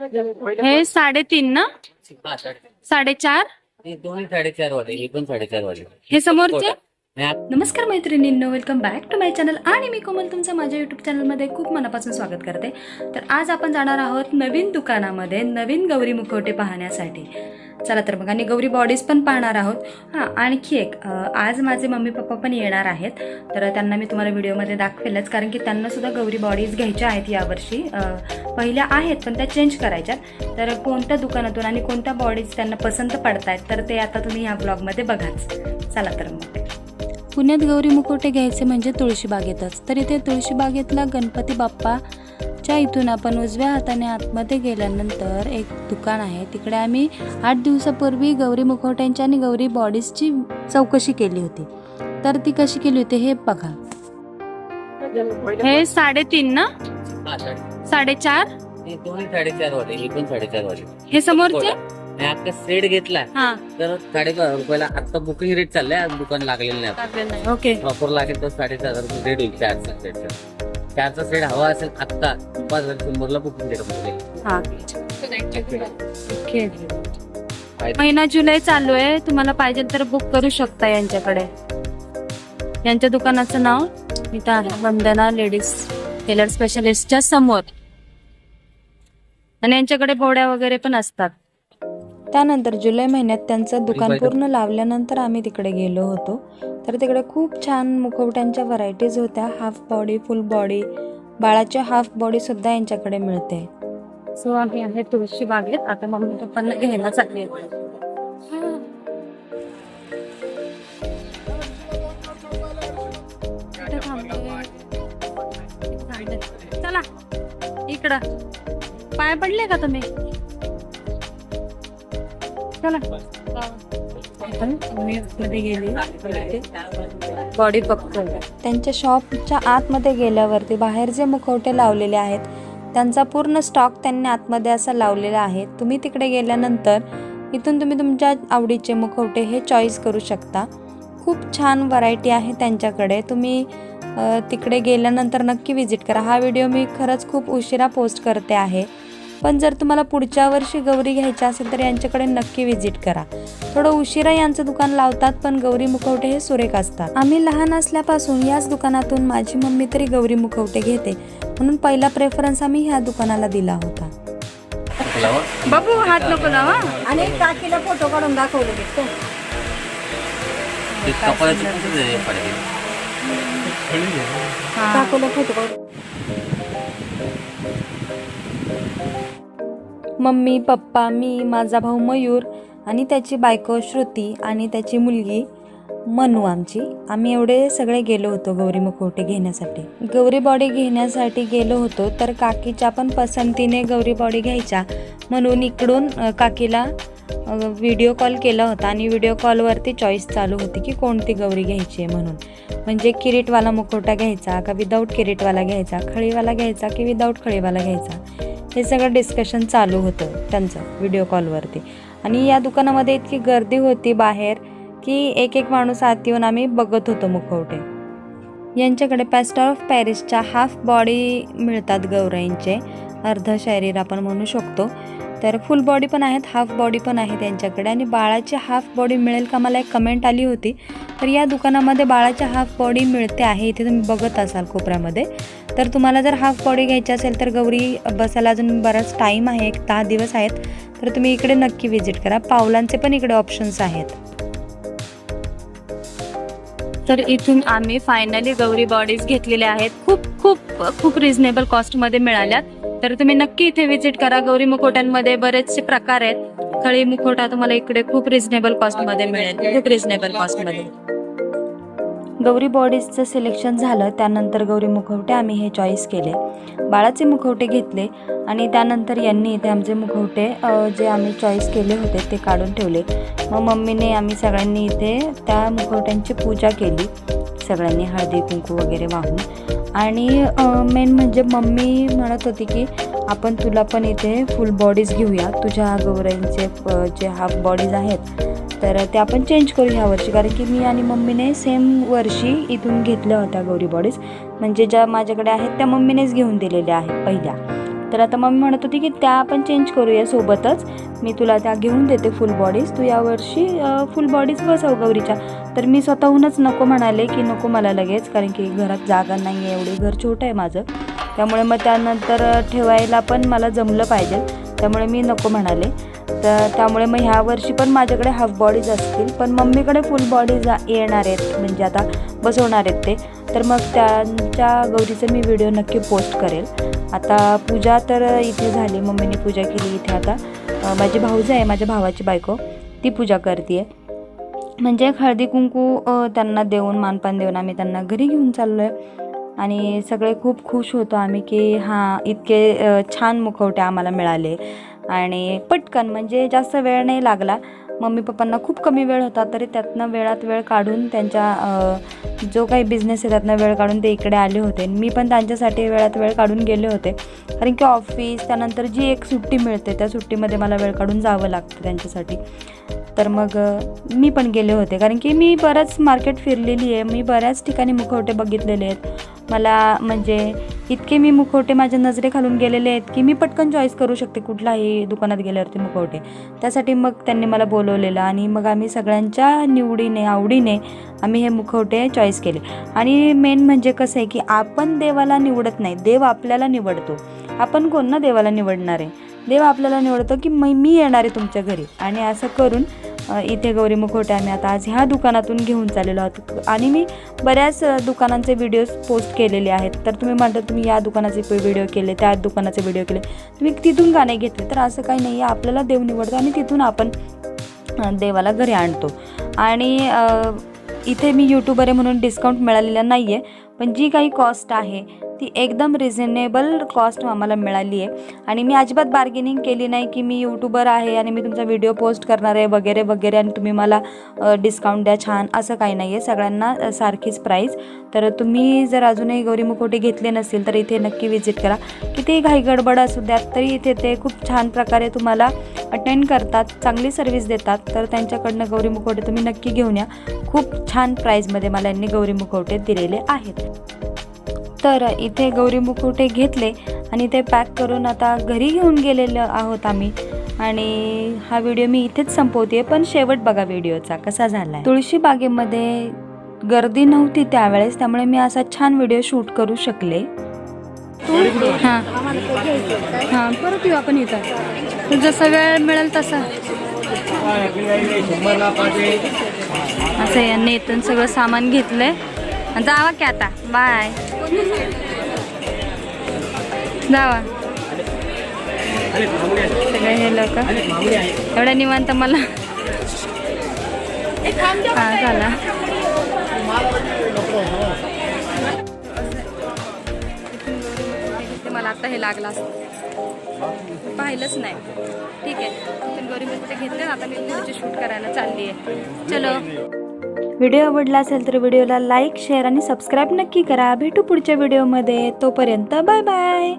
हे साडेतीन ना? साडे- साडेचार? हे दोन्ही साडेचार वाले हे पण साडेचार वाले. हे समोरचे? नमस्कार मैत्रिणींनो welcome back to my channel. आणि मी कोमल तुमचं माझ्या यूट्यूब चॅनलमध्ये खूप मनापासून स्वागत करते. तर आज आपण जाणार आहोत नवीन दुकानामध्ये नवीन गौरी मुखवटे पाहण्यासाठी. चला तर मग आणि गौरी बॉडीज पण पाहणार आहोत. हां आणखी एक आज माझे मम्मी पप्पा पण येणार आहेत. तर त्यांना मी तुम्हाला व्हिडिओमध्ये दाखवेलच कारण की त्यांना सुद्धा गौरी बॉडीज घ्यायच्या आहेत यावर्षी. पहिल्या आहेत पण त्या चेंज करायच्या तर कोणत्या दुकानातून आणि कोणत्या बॉडीज त्यांना पसंत पडतायत तर ते आता तुम्ही ह्या ब्लॉगमध्ये बघाच. चला तर मग. पुण्यात गौरी मुखवटे घ्यायचे म्हणजे तुळशीबागेतच तर इथे तुळशीबागेतला गणपती बाप्पाच्या इथून आपण उजव्या हाताने आतमध्ये गेल्यानंतर एक दुकान आहे. तिकडे आम्ही आठ दिवसापूर्वी गौरी मुखवट्यांची आणि गौरी बॉडीजची चौकशी केली होती. तर ती कशी केली होती हे बघा. हे साडेतीन ना? साडे- साडेचार? हे साडेचार वाले हे पण साडेचार वाले. हे समोरचे? आता सेट घेतलाय हा. तर साडेचार रुपयाला आता बुकिंग रेट चाललाय आज दुकान लागलेलं नाही ओके प्रॉपर लागेल तर साडेचार हजार रुपये रेट होईल चारचा सेटचा चारचा सेट हवा असेल आत्ता पाच हजार शंभरला बुकिंग रेट हा. ओके महिना जुलै चालू आहे. तुम्हाला पाहिजे तर बुक करू शकता यांच्याकडे. यांच्या दुकानाचं नाव इथं आहे. वंदना लेडीज टेलर स्पेशलिस्टच्या समोर. आणि यांच्याकडे बोड्या वगैरे पण असतात. त्यानंतर जुलै महिन्यात त्यांचं दुकान पूर्ण लावल्यानंतर आम्ही तिकडे गेलो होतो. तर तिकडे खूप छान मुखवट्यांच्या व्हरायटीज होत्या. हाफ बॉडी फुल बॉडी बाळाची हाफ बॉडी सुद्धा यांच्याकडे मिळते. सो आम्ही आहे तुळशी बागेत. आता मम्मी पप्पांना घ्यायला चालली चला. इकडं. पाय पडले का तुम्ही? बॉडी बघतो त्यांच्या शॉपच्या आतमध्ये गेल्यावरती बाहेर जे मुखवटे लावलेले आहेत त्यांचा पूर्ण स्टॉक त्यांनी आतमध्ये असा लावलेला आहे. तुम्ही तिकडे गेल्यानंतर इथून तुम्ही तुमच्या आवडीचे मुखवटे हे चॉईस करू शकता. खूप छान व्हरायटी आहे त्यांच्याकडे. तुम्ही तिकडे गेल्यानंतर नक्की विजिट करा. हा व्हिडिओ मी खरंच खूप उशिरा पोस्ट करते आहे. पण जर तुम्हाला पुढच्या वर्षी गौरी घ्यायच्या असेल तर यांच्याकडे नक्की विजिट करा. थोडं उशिरा यांचं दुकान लावतात पण गौरी मुखवटे हे सुरेख असतात. आम्ही लहान असल्यापासून याच दुकानातून माझी मम्मी तरी गौरी मुखवटे घेते. म्हणून पहिला प्रेफरन्स आम्ही ह्या दुकानाला दिला होता. बाबू हात नको लावा. आणि काकीला फोटो काढून दाखवले? दाखवले फोटो काढून. मम्मी पप्पा मी माझा भाऊ मयूर आणि त्याची बायको श्रुती आणि त्याची मुलगी मनू आमची. आम्ही एवढे सगळे गेलो होतो गौरी मुखवटे घेण्यासाठी. गौरी बॉडी घेण्यासाठी गेलो होतो तर काकीच्या पण पसंतीने गौरी बॉडी घ्यायच्या. म्हणून इकडून काकीला व्हिडिओ कॉल केला होता आणि व्हिडिओ कॉलवरती चॉईस चालू होती की कोणती गौरी घ्यायची आहे म्हणून. म्हणजे किरीटवाला मुखवटा घ्यायचा का विदाऊट किरीटवाला घ्यायचा खळीवाला घ्यायचा की विदाऊट खळीवाला घ्यायचा? हे सगळं डिस्कशन चालू होतं त्यांचं व्हिडिओ कॉलवरती आणि या दुकानामध्ये इतकी गर्दी होती बाहेर की एक एक माणूस आत येऊन आम्ही बघत होतो मुखवटे. यांच्याकडे पॅस्टर ऑफ पॅरिसच्या हाफ बॉडी मिळतात गौराईंचे. अर्ध शरीर आपण म्हणू शकतो. तर फुल बॉडी पण आहेत हाफ बॉडी पण आहेत त्यांच्याकडे आणि बाळाची हाफ बॉडी मिळेल का मला एक कमेंट आली होती. तर या दुकानामध्ये बाळाची हाफ बॉडी मिळते आहे. इथे तुम्ही बघत असाल कोपऱ्यामध्ये. तर तुम्हाला जर हाफ बॉडी घ्यायची असेल तर गौरी बसायला अजून बराच टाईम आहे एक दहा दिवस आहेत. तर तुम्ही इकडे नक्की व्हिजिट करा. पावलांचे पण इकडे ऑप्शन्स आहेत. तर इथून आम्ही फायनली गौरी बॉडीज घेतलेल्या आहेत. खूप खूप खूप रिझनेबल कॉस्टमध्ये मिळाल्यात. तर तुम्ही नक्की इथे व्हिजिट करा. गौरी मुखोट्यांमध्ये बरेचसे प्रकार आहेत. खळी मुखोटा तुम्हाला इकडे खूप रिझनेबल कॉस्टमध्ये मिळेल. खूप रिझनेबल कॉस्टमध्ये गौरी बॉडीजचं सिलेक्शन झालं त्यानंतर गौरी मुखवटे आम्ही हे चॉईस केले. बाळाचे मुखवटे घेतले आणि त्यानंतर यांनी इथे आमचे मुखवटे जे आम्ही चॉईस केले होते ते काढून ठेवले. मग मम्मीने आम्ही सगळ्यांनी इथे त्या मुखवट्यांची पूजा केली सगळ्यांनी हळदी कुंकू वगैरे वाहून. आणि मेन म्हणजे मम्मी म्हणत होती की आपण तुला पण इथे फुल बॉडीज घेऊया. तुझ्या गौराईंचे जे हाफ बॉडीज आहेत तर ते आपण चेंज करू ह्या वर्षी. कारण की मी आणि मम्मीने सेम वर्षी इथून घेतल्या होत्या गौरी बॉडीज म्हणजे ज्या माझ्याकडे आहेत त्या मम्मीनेच घेऊन दिलेल्या आहेत पहिल्या. तर आता मम्मी म्हणत होती की त्या आपण चेंज करूया सोबतच. मी तुला त्या घेऊन देते फुल बॉडीज तू यावर्षी फुल बॉडीज बसव गौरीच्या. तर मी स्वतःहूनच नको म्हणाले की नको मला लगेच. कारण की घरात जागा नाही आहे एवढी घर छोटं आहे माझं. त्यामुळे मग त्यानंतर ठेवायला पण मला जमलं पाहिजे. त्यामुळे मी नको म्हणाले. तर त्यामुळे मग ह्या वर्षी पण माझ्याकडे हाफ बॉडीज असतील पण मम्मीकडे फुल बॉडीज येणार आहेत. म्हणजे आता बसवणार आहेत ते. तर मग त्यांच्या गौरीचं मी व्हिडिओ नक्की पोस्ट करेल. आता पूजा तर इथे झाली. मम्मीने पूजा केली इथे आता. माझी भाऊज आहे माझ्या भावाची बायको. ती पूजा करते म्हणजे हळदी कुंकू त्यांना देऊन मानपान देऊन आम्ही त्यांना घरी घेऊन चाललो आहे आणि सगळे खूप खुश होतो आम्ही की हां इतके छान मुखवटे आम्हाला मिळाले. आणि पटकन म्हणजे जास्त वेळ नाही लागला. मम्मी पप्पांना खूप कमी वेळ होता तरी त्यातनं वेळात वेळ काढून त्यांच्या जो काही बिझनेस आहे त्यातनं वेळ काढून ते इकडे आले होते. मी पण त्यांच्यासाठी वेळात वेळ काढून गेले होते. कारण की ऑफिस त्यानंतर जी एक सुट्टी मिळते त्या सुट्टीमध्ये मला वेळ काढून जावं लागतं त्यांच्यासाठी. तर मग मी पण गेले होते. कारण की मी बरंच मार्केट फिरलेली आहे. मी बऱ्याच ठिकाणी मुखवटे बघितलेले आहेत. मला म्हणजे इतके मी मुखवटे माझ्या नजरेखालून गेलेले आहेत की मी पटकन चॉईस करू शकते कुठलाही दुकानात गेल्यावरती मुखवटे. त्यासाठी मग त्यांनी मला बोलवलेलं आणि मग आम्ही सगळ्यांच्या निवडीने आवडीने आम्ही हे मुखवटे चॉईस केले. आणि मेन म्हणजे कसं आहे की आपण देवाला निवडत नाही. देव आपल्याला निवडतो. आपण कोण ना देवाला निवडणार? आहे देव आपल्याला निवडतो की मी मी येणार आहे तुमच्या घरी. आणि असं करून इथे गौरी मुखवटे आम्ही आता आज ह्या दुकानातून घेऊन चाललेलो आहोत. आणि मी बऱ्याच दुकानांचे व्हिडिओज पोस्ट केलेले आहेत. तर तुम्ही म्हणता तुम्ही या दुकानाचे व्हिडिओ केले त्या दुकानाचे व्हिडिओ केले. तुम्ही तिथून का नाही घेतले तर असं काही नाही. आहे आपल्याला देव निवडतो आणि तिथून आपण देवाला घरी आणतो. आणि इथे मी यूट्यूबर आहे म्हणून डिस्काउंट मिळालेला नाही आहे पण जी काही कॉस्ट आहे ती एकदम रिझनेबल कॉस्ट आम्हाला मिळाली आहे. आणि मी अजिबात बार्गेनिंग केली नाही की मी यूट्यूबर आहे आणि मी तुमचा व्हिडिओ पोस्ट करणार आहे वगैरे वगैरे आणि तुम्ही मला डिस्काउंट द्या छान असं काही नाही आहे सगळ्यांना सारखीच प्राईस तर तुम्ही जर अजूनही गौरी मुखोटे घेतले नसेल तर इथे नक्की व्हिजिट करा. कितीही घाई गडबड असू द्यात तरी इथे ते खूप छान प्रकारे तुम्हाला अटेंड करतात चांगली सर्व्हिस देतात तर त्यांच्याकडनं गौरी मुखवटे तुम्ही नक्की घेऊन या. खूप छान प्राईजमध्ये मला यांनी गौरी मुखवटे दिलेले आहेत. तर इथे गौरी मुखवटे घेतले आणि ते पॅक करून आता घरी घेऊन गेलेलो आहोत आम्ही. आणि हा व्हिडिओ मी इथेच संपवते पण शेवट बघा व्हिडिओचा कसा झाला तुळशी बागेमध्ये गर्दी नव्हती त्यावेळेस त्यामुळे मी असा छान व्हिडिओ शूट करू शकले. तू हां. हां परत येऊ आपण इथं. जसा वेळ मिळेल तसा. असं यांनी इथून सगळं सामान घेतलंय. जावा की आता. बाय जावा. सगळे हे लोक. एवढं निवांत मला. हा झाला. आता हे लागला असतं. पाहिलंच नाही. ठीक आहे. पण गौरी कुठे आता मी पुढचे शूट करायला चालली आहे चलो. व्हिडिओ आवडला असेल तर व्हिडिओला लाईक शेअर आणि सबस्क्राईब नक्की करा. भेटू पुढच्या व्हिडिओमध्ये तोपर्यंत बाय बाय.